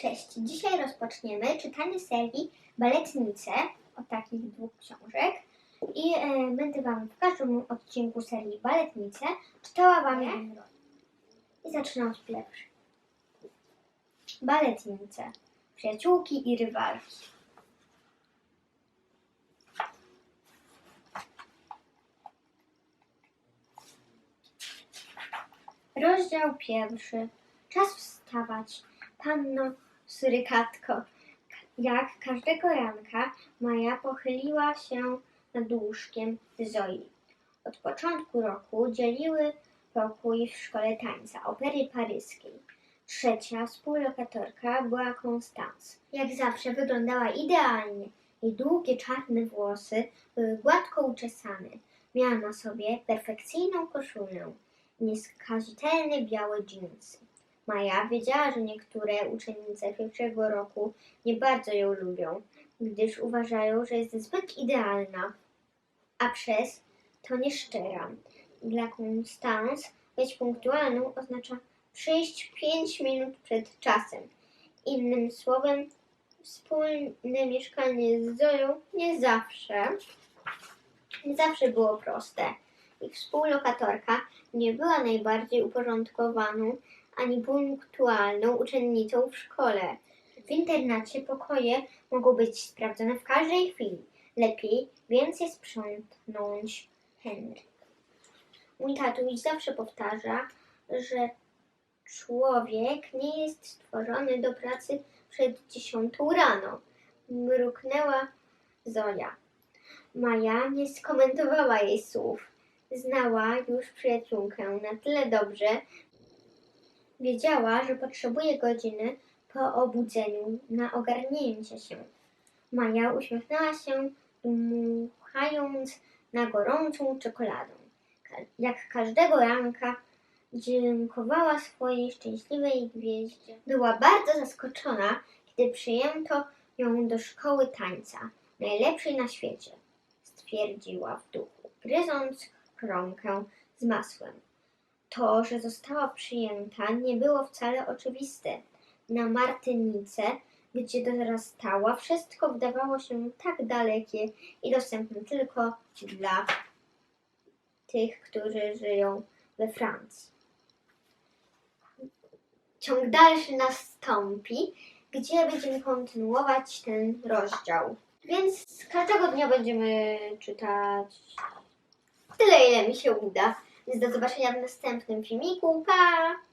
Cześć, dzisiaj rozpoczniemy czytanie serii Baletnice od takich dwóch książek i e, będę Wam w każdym odcinku serii Baletnice czytała Wam jeden. I zaczynam od pierwszej. Baletnice. Przyjaciółki i rywalki. Rozdział pierwszy. Czas wstawać. Panno Surykatko. Jak każdego ranka Maja pochyliła się nad łóżkiem Zoi. Od początku roku dzieliły pokój w szkole tańca opery paryskiej. Trzecia współlokatorka była Constance. Jak zawsze wyglądała idealnie. Jej długie czarne włosy były gładko uczesane. Miała na sobie perfekcyjną koszulę i nieskazitelne białe dżinsy. Maja wiedziała, że niektóre uczennice pierwszego roku nie bardzo ją lubią, gdyż uważają, że jest zbyt idealna, a przez to nieszczera. Dla Constance być punktualną oznacza przyjść 5 minut przed czasem. Innym słowem, wspólne mieszkanie z Zoją nie zawsze, nie zawsze było proste. Ich współlokatorka nie była najbardziej uporządkowaną ani punktualną uczennicą w szkole. W internacie pokoje mogą być sprawdzone w każdej chwili. Lepiej więcej sprzątnąć Henryk. Mój tatuś zawsze powtarza, że człowiek nie jest stworzony do pracy przed dziesiątą rano. Mruknęła Zoja. Maja nie skomentowała jej słów. Znała już przyjaciółkę na tyle dobrze, Wiedziała, że potrzebuje godziny po obudzeniu na ogarnięcie się. Maja uśmiechnęła się, dmuchając na gorącą czekoladę. Jak każdego ranka dziękowała swojej szczęśliwej gwieździe. Była bardzo zaskoczona, kiedy przyjęto ją do szkoły tańca, najlepszej na świecie, stwierdziła w duchu, gryząc kromkę z masłem. To, że została przyjęta, nie było wcale oczywiste. Na Martynice, gdzie dorastała, wszystko wydawało się tak dalekie i dostępne tylko dla tych, którzy żyją we Francji. Ciąg dalszy nastąpi, gdzie będziemy kontynuować ten rozdział. Więc każdego dnia będziemy czytać tyle, ile mi się uda. Więc do zobaczenia w następnym filmiku. Pa!